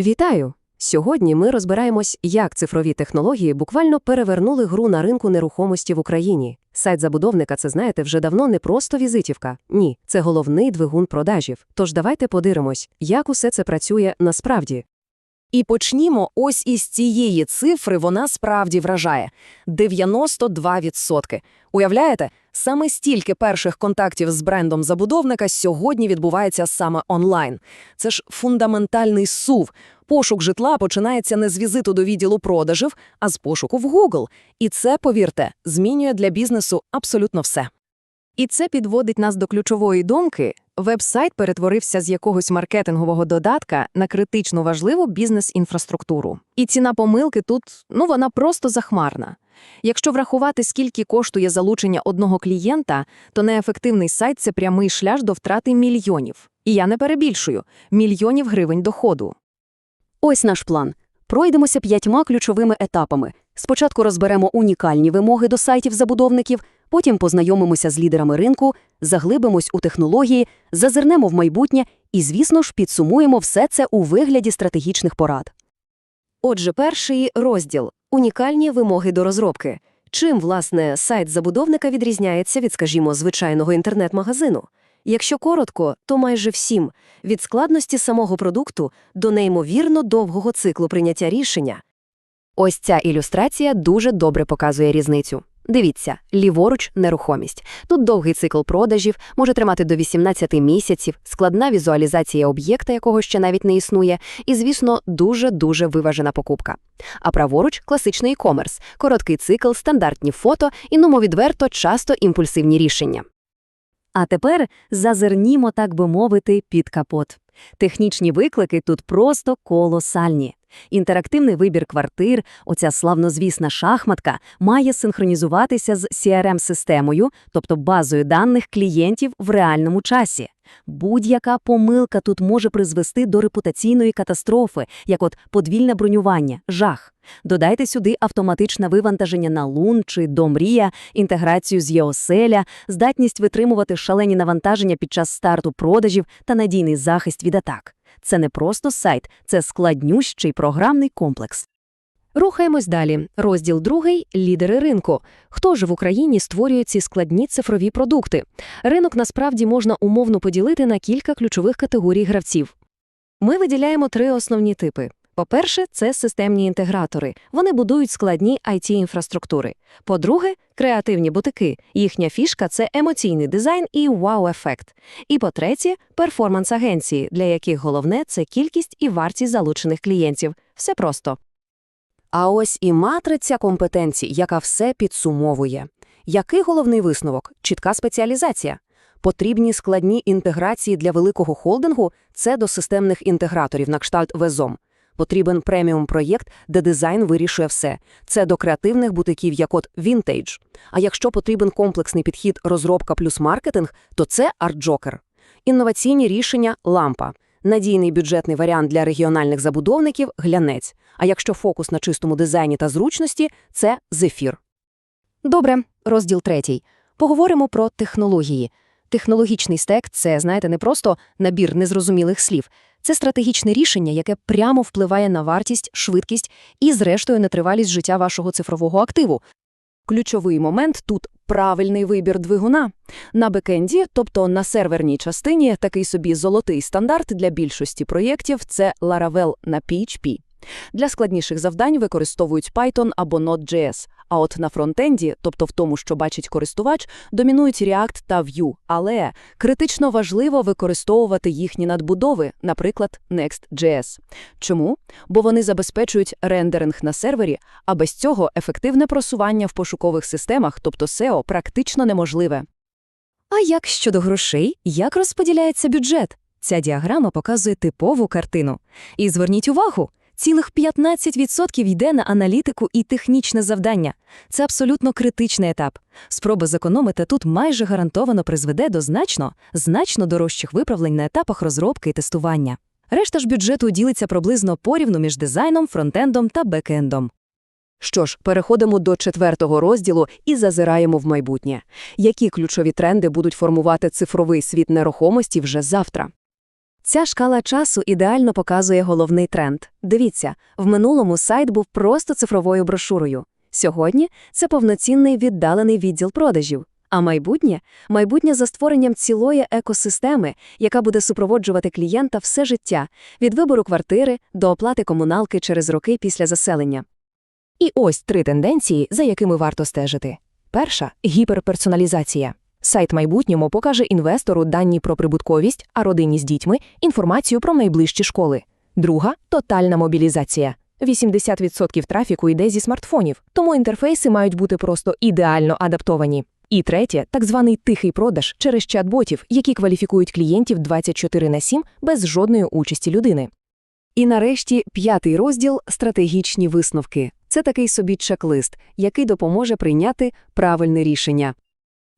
Вітаю! Сьогодні ми розбираємось, як цифрові технології буквально перевернули гру на ринку нерухомості в Україні. Сайт забудовника, це знаєте, вже давно не просто візитівка. Ні, це головний двигун продажів. Тож давайте подивимось, як усе це працює насправді. І почнімо ось із цієї цифри, вона справді вражає – 92%. Уявляєте, саме стільки перших контактів з брендом забудовника сьогодні відбувається саме онлайн. Це ж фундаментальний сув. Пошук житла починається не з візиту до відділу продажів, а з пошуку в Google. І це, повірте, змінює для бізнесу абсолютно все. І це підводить нас до ключової думки. Веб-сайт перетворився з якогось маркетингового додатка на критично важливу бізнес-інфраструктуру. І ціна помилки тут, ну, вона просто захмарна. Якщо врахувати, скільки коштує залучення одного клієнта, то неефективний сайт – це прямий шлях до втрати мільйонів. І я не перебільшую – мільйонів гривень доходу. Ось наш план. Пройдемося п'ятьма ключовими етапами. Спочатку розберемо унікальні вимоги до сайтів забудовників, потім познайомимося з лідерами ринку, заглибимось у технології, зазирнемо в майбутнє і, звісно ж, підсумуємо все це у вигляді стратегічних порад. Отже, перший розділ – унікальні вимоги до розробки. Чим, власне, сайт забудовника відрізняється від, скажімо, звичайного інтернет-магазину? Якщо коротко, то майже всім – від складності самого продукту до неймовірно довгого циклу прийняття рішення. Ось ця ілюстрація дуже добре показує різницю. Дивіться, ліворуч – нерухомість. Тут довгий цикл продажів, може тримати до 18 місяців, складна візуалізація об'єкта, якого ще навіть не існує, і, звісно, дуже-дуже виважена покупка. А праворуч – класичний e-commerce, короткий цикл, стандартні фото і, ну, відверто, часто імпульсивні рішення. А тепер зазирнімо, так би мовити, під капот. Технічні виклики тут просто колосальні. Інтерактивний вибір квартир, оця славнозвісна шахматка, має синхронізуватися з CRM-системою, тобто базою даних клієнтів в реальному часі. Будь-яка помилка тут може призвести до репутаційної катастрофи, як от подвільне бронювання, жах. Додайте сюди автоматичне вивантаження на лун чи домрія, інтеграцію з ЄОСЕЛЯ, здатність витримувати шалені навантаження під час старту продажів та надійний захист від атак. Це не просто сайт, це складнющий програмний комплекс. Рухаємось далі. Розділ другий – лідери ринку. Хто ж в Україні створює ці складні цифрові продукти? Ринок насправді можна умовно поділити на кілька ключових категорій гравців. Ми виділяємо три основні типи. По-перше, це системні інтегратори. Вони будують складні IT-інфраструктури. По-друге, креативні бутики. Їхня фішка – це емоційний дизайн і вау-ефект. І по-третє, перформанс-агенції, для яких головне – це кількість і вартість залучених клієнтів. Все просто. А ось і матриця компетенцій, яка все підсумовує. Який головний висновок? Чітка спеціалізація. Потрібні складні інтеграції для великого холдингу – це до системних інтеграторів на кшталт Везом. Потрібен преміум-проєкт, де дизайн вирішує все. Це до креативних бутиків, як от Vintage. А якщо потрібен комплексний підхід розробка плюс маркетинг, то це ArtJoker. Інноваційні рішення – лампа. Надійний бюджетний варіант для регіональних забудовників – глянець. А якщо фокус на чистому дизайні та зручності – це зефір. Добре, розділ третій. Поговоримо про технології. Технологічний стек – це, знаєте, не просто набір незрозумілих слів. Це стратегічне рішення, яке прямо впливає на вартість, швидкість і, зрештою, на тривалість життя вашого цифрового активу. Ключовий момент тут – правильний вибір двигуна. На бекенді, тобто на серверній частині, такий собі золотий стандарт для більшості проєктів – це Laravel на PHP. Для складніших завдань використовують Python або Node.js, а от на фронтенді, тобто в тому, що бачить користувач, домінують React та Vue, але критично важливо використовувати їхні надбудови, наприклад, Next.js. Чому? Бо вони забезпечують рендеринг на сервері, а без цього ефективне просування в пошукових системах, тобто SEO, практично неможливе. А як щодо грошей, як розподіляється бюджет? Ця діаграма показує типову картину. І зверніть увагу, Цілих 15% йде на аналітику і технічне завдання. Це абсолютно критичний етап. Спроба зекономити тут майже гарантовано призведе до значно, значно дорожчих виправлень на етапах розробки і тестування. Решта ж бюджету ділиться приблизно порівну між дизайном, фронтендом та бекендом. Що ж, переходимо до четвертого розділу і зазираємо в майбутнє. Які ключові тренди будуть формувати цифровий світ нерухомості вже завтра? Ця шкала часу ідеально показує головний тренд. Дивіться, в минулому сайт був просто цифровою брошурою. Сьогодні це повноцінний віддалений відділ продажів. А майбутнє майбутнє за створенням цілої екосистеми, яка буде супроводжувати клієнта все життя від вибору квартири до оплати комуналки через роки після заселення. І ось три тенденції, за якими варто стежити. Перша гіперперсоналізація. Сайт майбутньому покаже інвестору дані про прибутковість, а родині з дітьми інформацію про найближчі школи. Друга тотальна мобілізація. 80% трафіку йде зі смартфонів, тому інтерфейси мають бути просто ідеально адаптовані. І третє так званий тихий продаж через чат-ботів, які кваліфікують клієнтів 24 на 7 без жодної участі людини. І нарешті п'ятий розділ стратегічні висновки. Це такий собі чек-лист, який допоможе прийняти правильне рішення.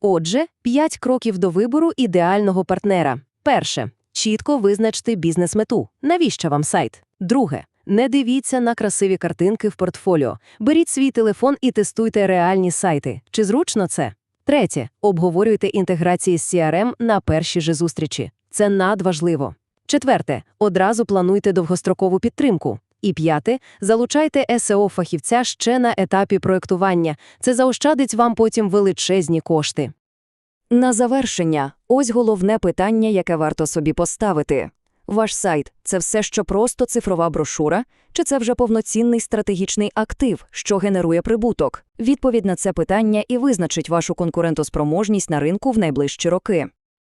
Отже, п'ять кроків до вибору ідеального партнера. Перше. Чітко визначте бізнес-мету. Навіщо вам сайт? Друге. Не дивіться на красиві картинки в портфоліо. Беріть свій телефон і тестуйте реальні сайти. Чи зручно це? Третє. Обговорюйте інтеграції з CRM на першій же зустрічі. Це надважливо. Четверте. Одразу плануйте довгострокову підтримку. І п'яте. Залучайте СЕО-фахівця ще на етапі проєктування. Це заощадить вам потім величезні кошти. На завершення, ось головне питання, яке варто собі поставити. Ваш сайт – це все, що просто цифрова брошура, чи це вже повноцінний стратегічний актив, що генерує прибуток? Відповідь на це питання і визначить вашу конкурентоспроможність на ринку в найближчі роки.